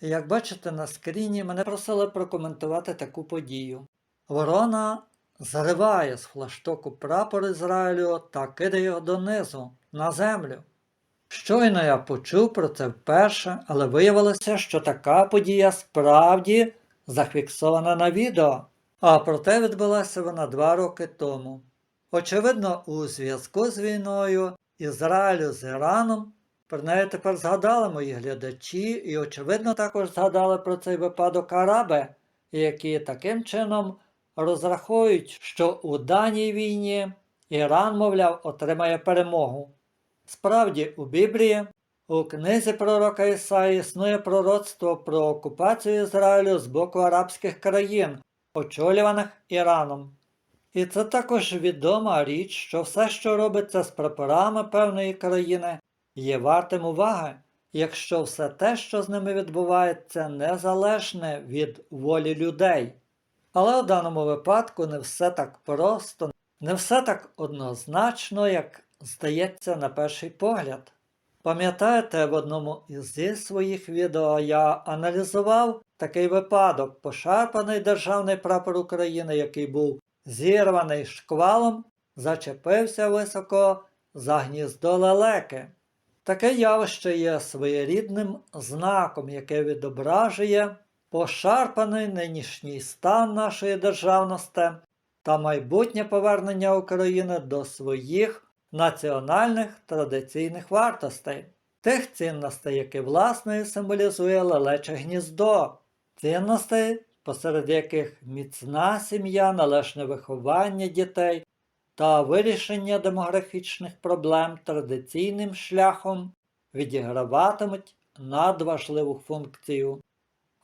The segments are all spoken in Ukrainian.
Як бачите на скріні, мене просили прокоментувати таку подію. Ворона зариває з флаштоку прапор Ізраїлю та кидає його донизу, на землю. Щойно я почув про це вперше, але виявилося, що така подія справді зафіксована на відео, а проте відбулася вона два роки тому. Очевидно, у зв'язку з війною Ізраїлю з Іраном про неї тепер згадали мої глядачі, і, очевидно, також згадали про цей випадок араби, які таким чином розраховують, що у даній війні Іран, мовляв, отримає перемогу. Справді, у Біблії, у книзі пророка Ісаї існує пророцтво про окупацію Ізраїлю з боку арабських країн, очолюваних Іраном. І це також відома річ, що все, що робиться з прапорами певної країни, є вартим уваги, якщо все те, що з ними відбувається, незалежне від волі людей. Але у даному випадку не все так просто, не все так однозначно, як здається на перший погляд. Пам'ятаєте, в одному із своїх відео я аналізував такий випадок, пошарпаний державний прапор України, який був зірваний шквалом, зачепився високо за гніздо лелеки. Таке явище є своєрідним знаком, яке відображує пошарпаний нинішній стан нашої державності та майбутнє повернення України до своїх національних традиційних вартостей, тих цінностей, які власне символізує лелече гніздо, цінностей, посеред яких міцна сім'я, належне виховання дітей та вирішення демографічних проблем традиційним шляхом відіграватимуть надважливу функцію.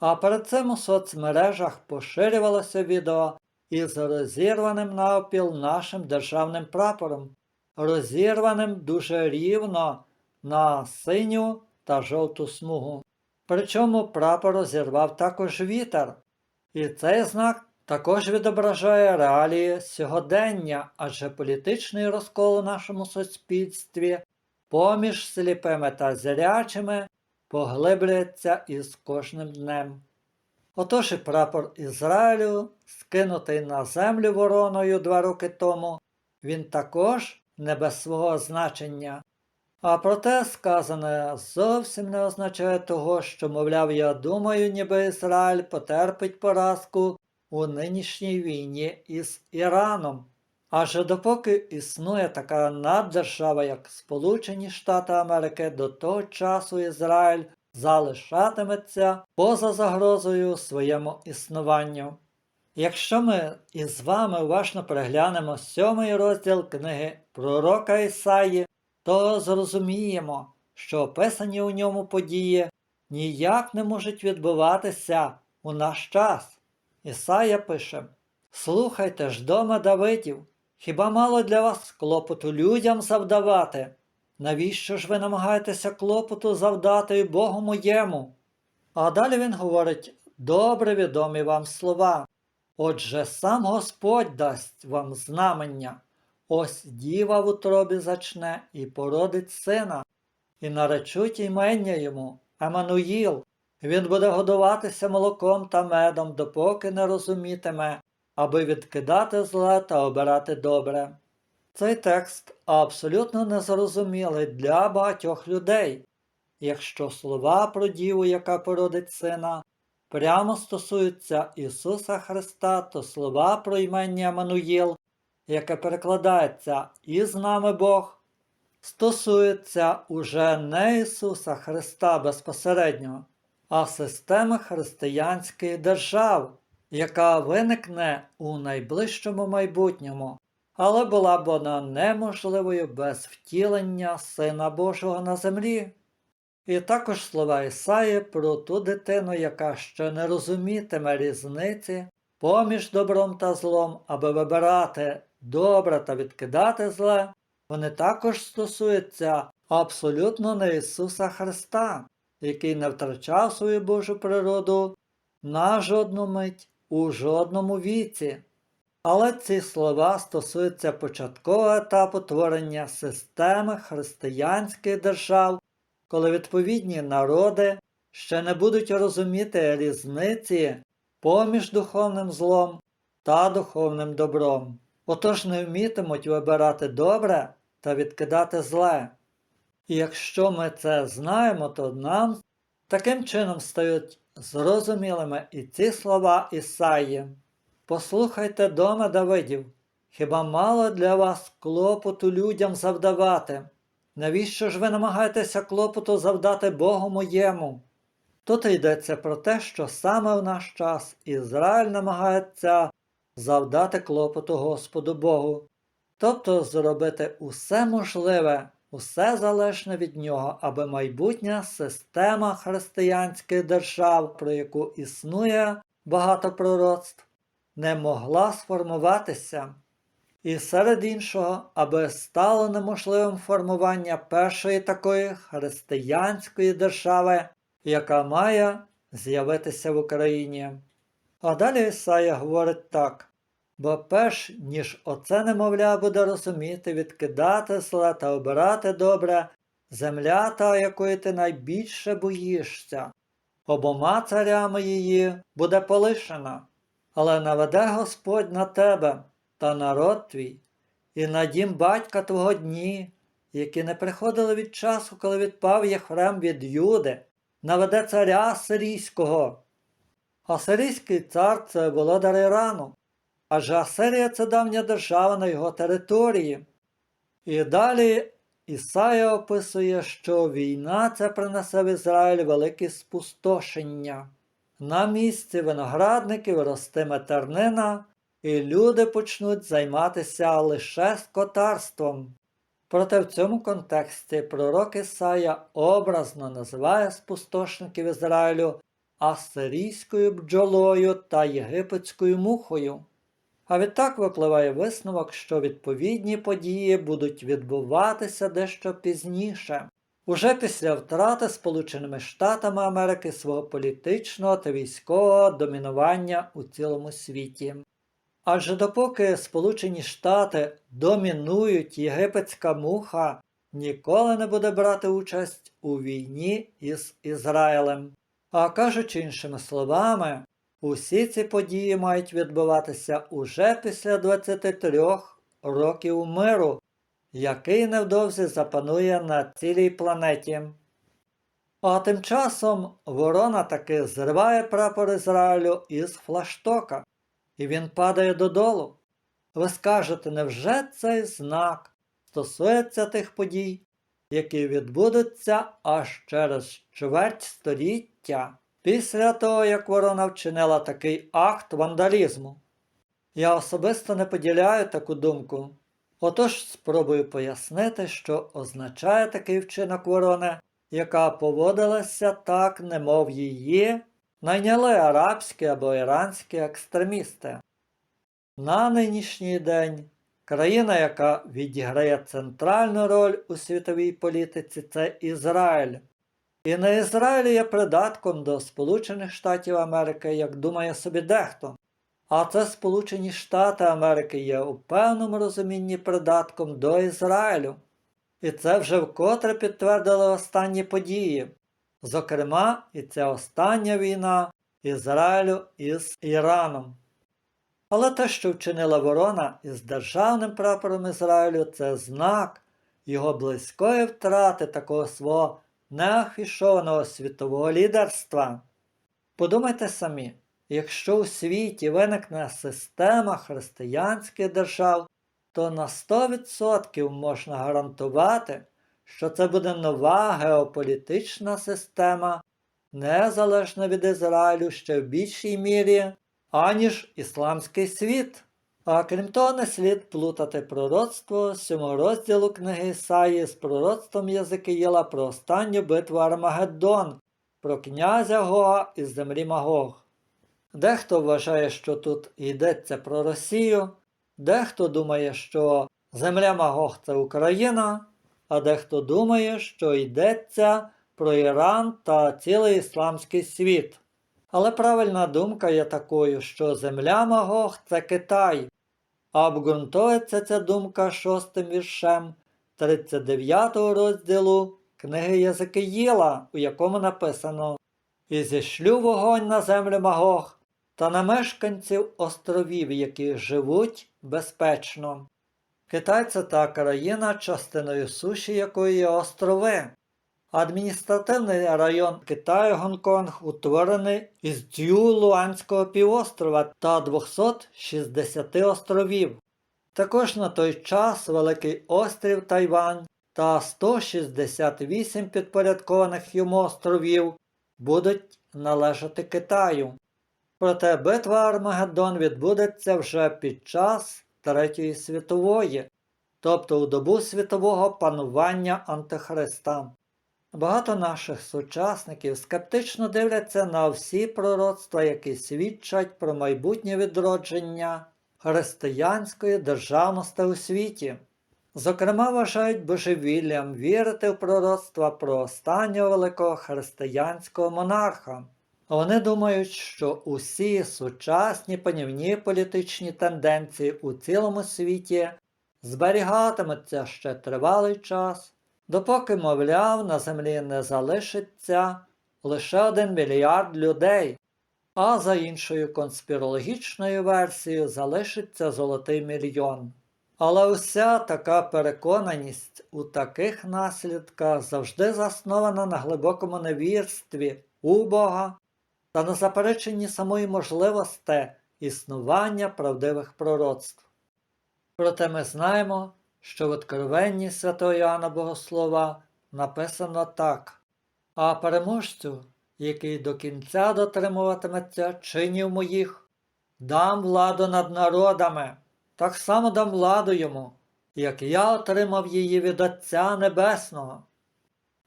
А перед цим у соцмережах поширювалося відео із розірваним навпіл нашим державним прапором, розірваним дуже рівно на синю та жовту смугу. Причому прапор розірвав також вітер. І цей знак також відображає реалії сьогодення, адже політичний розкол у нашому суспільстві поміж сліпими та зрячими поглиблюється із кожним днем. Отож і прапор Ізраїлю, скинутий на землю вороною два роки тому, він також не без свого значення. А проте сказане зовсім не означає того, що, мовляв, я думаю, ніби Ізраїль потерпить поразку у нинішній війні із Іраном. Адже допоки існує така наддержава, як Сполучені Штати Америки, до того часу Ізраїль залишатиметься поза загрозою своєму існуванню. Якщо ми із вами уважно переглянемо сьомий розділ книги Пророка Ісаї, то зрозуміємо, що описані у ньому події ніяк не можуть відбуватися у наш час. Ісая пише: Слухайте ж дома Давидів, хіба мало для вас клопоту людям завдавати? Навіщо ж ви намагаєтеся клопоту завдати Богу моєму? А далі він говорить добре відомі вам слова. Отже, сам Господь дасть вам знамення. Ось діва в утробі зачне і породить сина, і наречуть імення йому Еммануїл. Він буде годуватися молоком та медом, допоки не розумітиме, аби відкидати зле та обирати добре. Цей текст абсолютно незрозумілий для багатьох людей, якщо слова про діву, яка породить сина, прямо стосуються Ісуса Христа, то слова про імення Мануїл, яке перекладається і з нами Бог, стосуються уже не Ісуса Христа безпосередньо, а системи християнських держав, яка виникне у найближчому майбутньому, але була б вона неможливою без втілення Сина Божого на землі. І також слова Ісаї про ту дитину, яка ще не розумітиме різниці поміж добром та злом, аби вибирати добре та відкидати зле, вони також стосуються абсолютно не Ісуса Христа, який не втрачав свою Божу природу на жодну мить у жодному віці. Але ці слова стосуються початкового етапу творення системи християнських держав, коли відповідні народи ще не будуть розуміти різниці поміж духовним злом та духовним добром. Отож не вмітимуть вибирати добре та відкидати зле. І якщо ми це знаємо, то нам таким чином стають зрозумілими і ці слова Ісаї. Послухайте дома Давидів, хіба мало для вас клопоту людям завдавати? Навіщо ж ви намагаєтеся клопоту завдати Богу моєму? Тут йдеться про те, що саме в наш час Ізраїль намагається завдати клопоту Господу Богу, тобто зробити усе можливе, усе залежне від нього, аби майбутня система християнських держав, про яку існує багато пророцтв, не могла сформуватися. І серед іншого, аби стало неможливим формування першої такої християнської держави, яка має з'явитися в Україні. А далі Ісая говорить так. Бо перш ніж оце немовля буде розуміти, відкидати зле та обирати добре, земля та, якої ти найбільше боїшся, обома царями її буде полишена, але наведе Господь на тебе та народ твій, і на дім батька твого дні, які не приходили від часу, коли відпав Єхрем від Юди, наведе царя Сирійського. А сирійський цар це володар Ірану. Адже Асирія це давня держава на його території. І далі Ісая описує, що війна це принесе в Ізраїль велике спустошення. На місці виноградників ростиме тернина, і люди почнуть займатися лише скотарством. Проте в цьому контексті пророк Ісая образно називає спустошників Ізраїлю асирійською бджолою та єгипетською мухою. А відтак випливає висновок, що відповідні події будуть відбуватися дещо пізніше, уже після втрати Сполученими Штатами Америки свого політичного та військового домінування у цілому світі. Адже допоки Сполучені Штати домінують єгипетська муха, ніколи не буде брати участь у війні із Ізраїлем. А кажучи іншими словами, Усі ці події мають відбуватися уже після 23 років миру, який невдовзі запанує на цілій планеті. А тим часом ворона таки зриває прапор Ізраїлю із флаштока, і він падає додолу. Ви скажете, невже цей знак стосується тих подій, які відбудуться аж через чверть століття? Після того, як ворона вчинила такий акт вандалізму. Я особисто не поділяю таку думку. Отож спробую пояснити, що означає такий вчинок ворони, яка поводилася так, немов її, найняли арабські або іранські екстремісти. На нинішній день країна, яка відіграє центральну роль у світовій політиці, це Ізраїль. І не Ізраїль є придатком до Сполучених Штатів Америки, як думає собі дехто. А це Сполучені Штати Америки є у певному розумінні придатком до Ізраїлю. І це вже вкотре підтвердили останні події. Зокрема, і ця остання війна Ізраїлю із Іраном. Але те, що вчинила ворона із державним прапором Ізраїлю, це знак його близької втрати такого свого неафішованого світового лідерства. Подумайте самі, якщо у світі виникне система християнських держав, то на 100% можна гарантувати, що це буде нова геополітична система, незалежна від Ізраїлю ще в більшій мірі, аніж ісламський світ. А крім того, не слід плутати пророцтво сьомого розділу книги Ісаї з пророцтвом Єзикиїла про останню битву Армагеддон, про князя Гога із землі Магог. Дехто вважає, що тут йдеться про Росію, дехто думає, що земля Магог це Україна, а дехто думає, що йдеться про Іран та цілий ісламський світ. Але правильна думка є такою, що земля Магог це Китай, а обґрунтовується ця думка шостим віршем 39 розділу книги Єзикиїла, у якому написано і зішлю вогонь на землю Магог та на мешканців островів, які живуть безпечно. Китай це та країна, частиною суші якої є острови. Адміністративний район Китаю Гонконг утворений із Дзюлуанського півострова та 260 островів. Також на той час Великий острів Тайвань та 168 підпорядкованих йому островів будуть належати Китаю. Проте битва Армагеддон відбудеться вже під час Третьої світової, тобто у добу світового панування Антихриста. Багато наших сучасників скептично дивляться на всі пророцтва, які свідчать про майбутнє відродження християнської державності у світі. Зокрема, вважають божевіллям вірити в пророцтва про останнього великого християнського монарха. Вони думають, що усі сучасні панівні політичні тенденції у цілому світі зберігатимуться ще тривалий час, допоки, мовляв, на землі не залишиться лише один мільярд людей, а за іншою конспірологічною версією залишиться золотий мільйон. Але уся така переконаність у таких наслідках завжди заснована на глибокому невірстві у Бога та на запереченні самої можливості існування правдивих пророцтв. Проте ми знаємо, що в Откровенні святого Іоанна Богослова написано так, а переможцю, який до кінця дотримуватиметься чинів моїх, дам владу над народами, так само дам владу йому, як я отримав її від Отця Небесного.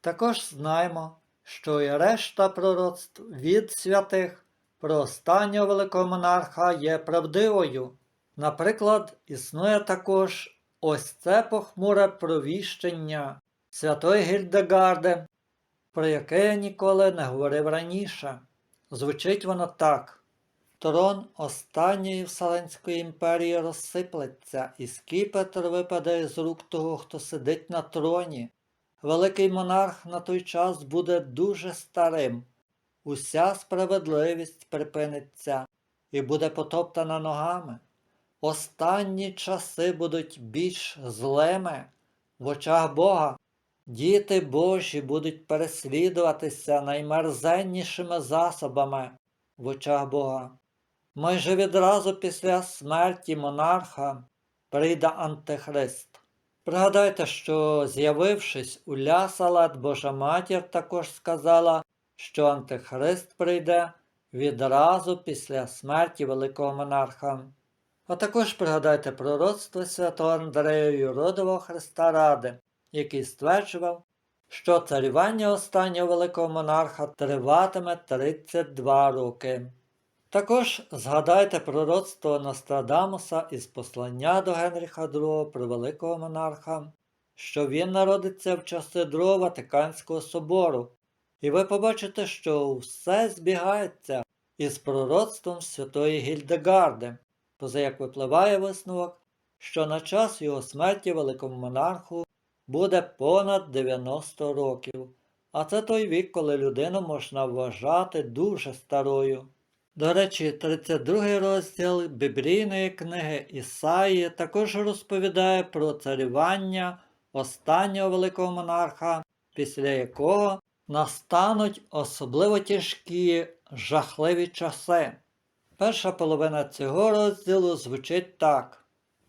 Також знаємо, що і решта пророцтв від святих про останнього великого монарха є правдивою. Наприклад, існує також ось це похмуре провіщення святої Гільдегарди, про яке я ніколи не говорив раніше. Звучить воно так. Трон останньої Вселенської імперії розсиплеться, і скіпетр випаде з рук того, хто сидить на троні. Великий монарх на той час буде дуже старим. Уся справедливість припиниться і буде потоптана ногами. Останні часи будуть більш злими в очах Бога. Діти Божі будуть переслідуватися наймерзеннішими засобами в очах Бога. Майже відразу після смерті монарха прийде Антихрист. Пригадайте, що, з'явившись у Лясалат, Божа матір також сказала, що Антихрист прийде відразу після смерті великого монарха. А також пригадайте пророцтво святого Андрея Юродового Христа Ради, який стверджував, що царювання останнього великого монарха триватиме 32 роки. Також згадайте пророцтво Нострадамуса із послання до Генріха II про великого монарха, що він народиться в часи Другого Ватиканського собору, і ви побачите, що все збігається із пророцтвом святої Гільдегарди, поза як випливає висновок, що на час його смерті великому монарху буде понад 90 років, а це той вік, коли людину можна вважати дуже старою. До речі, 32 розділ біблійної книги Ісаї також розповідає про царювання останнього великого монарха, після якого настануть особливо тяжкі жахливі часи. Перша половина цього розділу звучить так: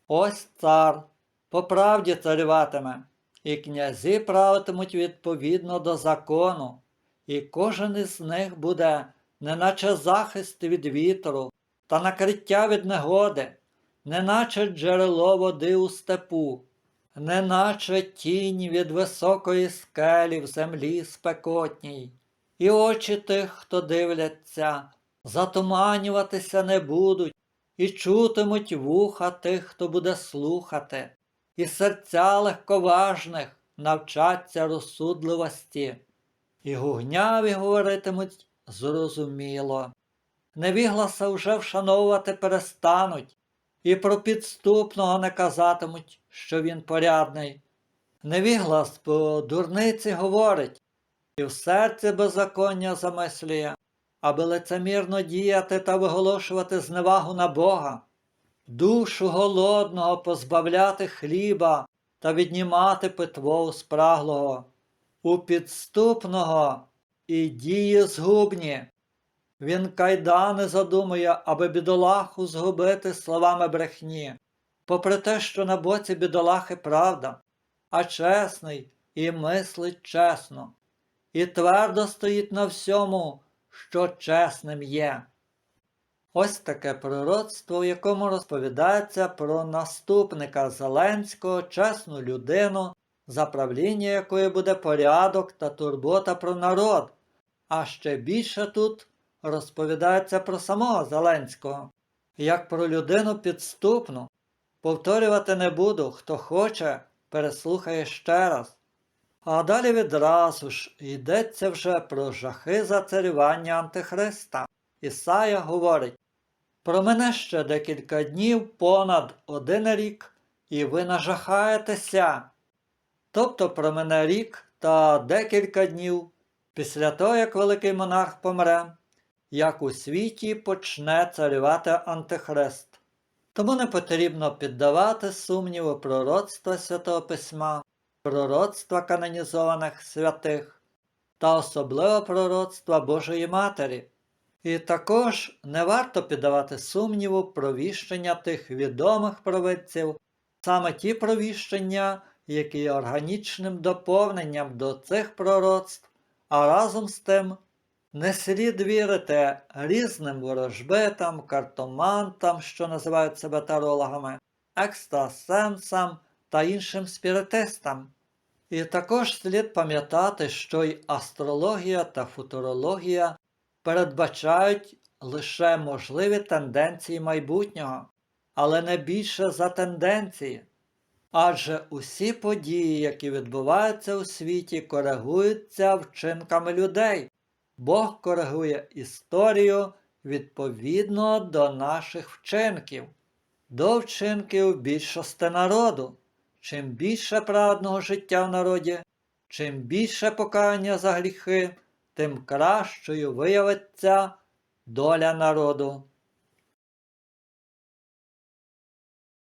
Ось цар по правді царюватиме, і князі правитимуть відповідно до закону, і кожен із них буде неначе захист від вітру та накриття від негоди, неначе джерело води у степу, неначе тінь від високої скелі в землі спекотній, і очі тих, хто дивляться, затуманюватися не будуть, і чутимуть вуха тих, хто буде слухати, і серця легковажних навчаться розсудливості, і гугняві говоритимуть зрозуміло. Невігласа вже вшановувати перестануть, і про підступного не казатимуть, що він порядний. Невіглас по дурниці говорить, і в серці беззаконня замислює, аби лицемірно діяти та виголошувати зневагу на Бога, душу голодного позбавляти хліба та віднімати питво у спраглого, у підступного і дії згубні. Він кайдани задумує, аби бідолаху згубити словами брехні, попри те, що на боці бідолахи правда, а чесний і мислить чесно, і твердо стоїть на всьому, що чесним є. Ось таке пророцтво, в якому розповідається про наступника Зеленського, чесну людину, за правління якої буде порядок та турбота про народ. А ще більше тут розповідається про самого Зеленського, як про людину підступну. Повторювати не буду, хто хоче, переслухає ще раз. А далі відразу ж йдеться вже про жахи зацарювання Антихриста. Ісая говорить: про мене ще декілька днів, понад один рік, і ви нажахаєтеся. Тобто про мене рік та декілька днів після того, як великий монарх помре, як у світі почне царювати Антихрист. Тому не потрібно піддавати сумніву пророцтва Святого Письма, пророцтва канонізованих святих та особливо пророцтва Божої Матері. І також не варто піддавати сумніву провіщення тих відомих провидців, саме ті провіщення, які є органічним доповненням до цих пророцтв, а разом з тим не слід вірити різним ворожбитам, картомантам, що називають себе тарологами, екстрасенсам та іншим спіритистам. І також слід пам'ятати, що й астрологія та футурологія передбачають лише можливі тенденції майбутнього, але не більше за тенденції. Адже усі події, які відбуваються у світі, коригуються вчинками людей. Бог коригує історію відповідно до наших вчинків, до вчинків більшості народу. Чим більше праведного життя в народі, чим більше покарання за гріхи, тим кращою виявиться доля народу.